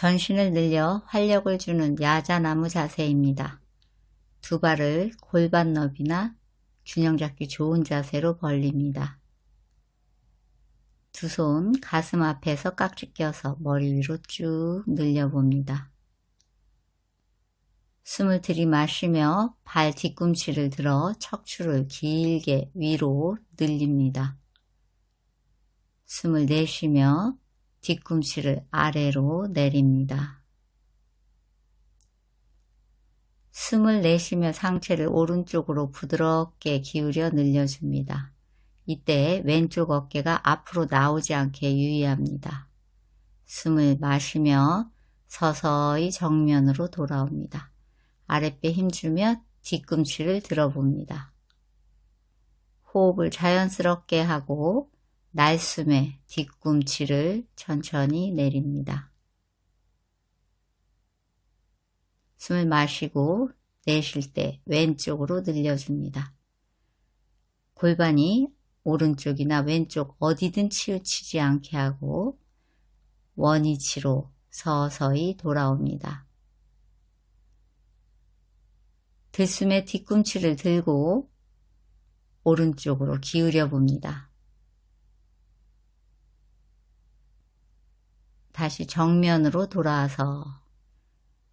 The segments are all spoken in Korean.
전신을 늘려 활력을 주는 야자나무 자세입니다. 두 발을 골반 너비나 균형 잡기 좋은 자세로 벌립니다. 두 손 가슴 앞에서 깍지 껴서 머리 위로 쭉 늘려봅니다. 숨을 들이마시며 발 뒤꿈치를 들어 척추를 길게 위로 늘립니다. 숨을 내쉬며 뒤꿈치를 아래로 내립니다. 숨을 내쉬며 상체를 오른쪽으로 부드럽게 기울여 늘려줍니다. 이때 왼쪽 어깨가 앞으로 나오지 않게 유의합니다. 숨을 마시며 서서히 정면으로 돌아옵니다. 아랫배 힘주며 뒤꿈치를 들어봅니다. 호흡을 자연스럽게 하고 날숨에 뒤꿈치를 천천히 내립니다. 숨을 마시고 내쉴 때 왼쪽으로 늘려줍니다. 골반이 오른쪽이나 왼쪽 어디든 치우치지 않게 하고 원위치로 서서히 돌아옵니다. 들숨에 뒤꿈치를 들고 오른쪽으로 기울여 봅니다. 다시 정면으로 돌아와서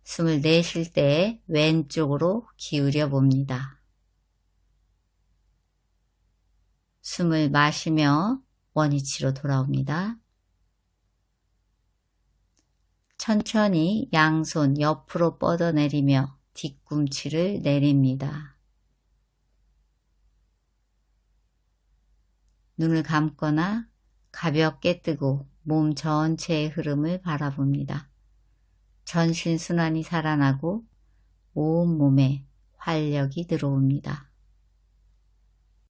숨을 내쉴 때 왼쪽으로 기울여 봅니다. 숨을 마시며 원위치로 돌아옵니다. 천천히 양손 옆으로 뻗어내리며 뒤꿈치를 내립니다. 눈을 감거나 가볍게 뜨고 몸 전체의 흐름을 바라봅니다. 전신순환이 살아나고 온 몸에 활력이 들어옵니다.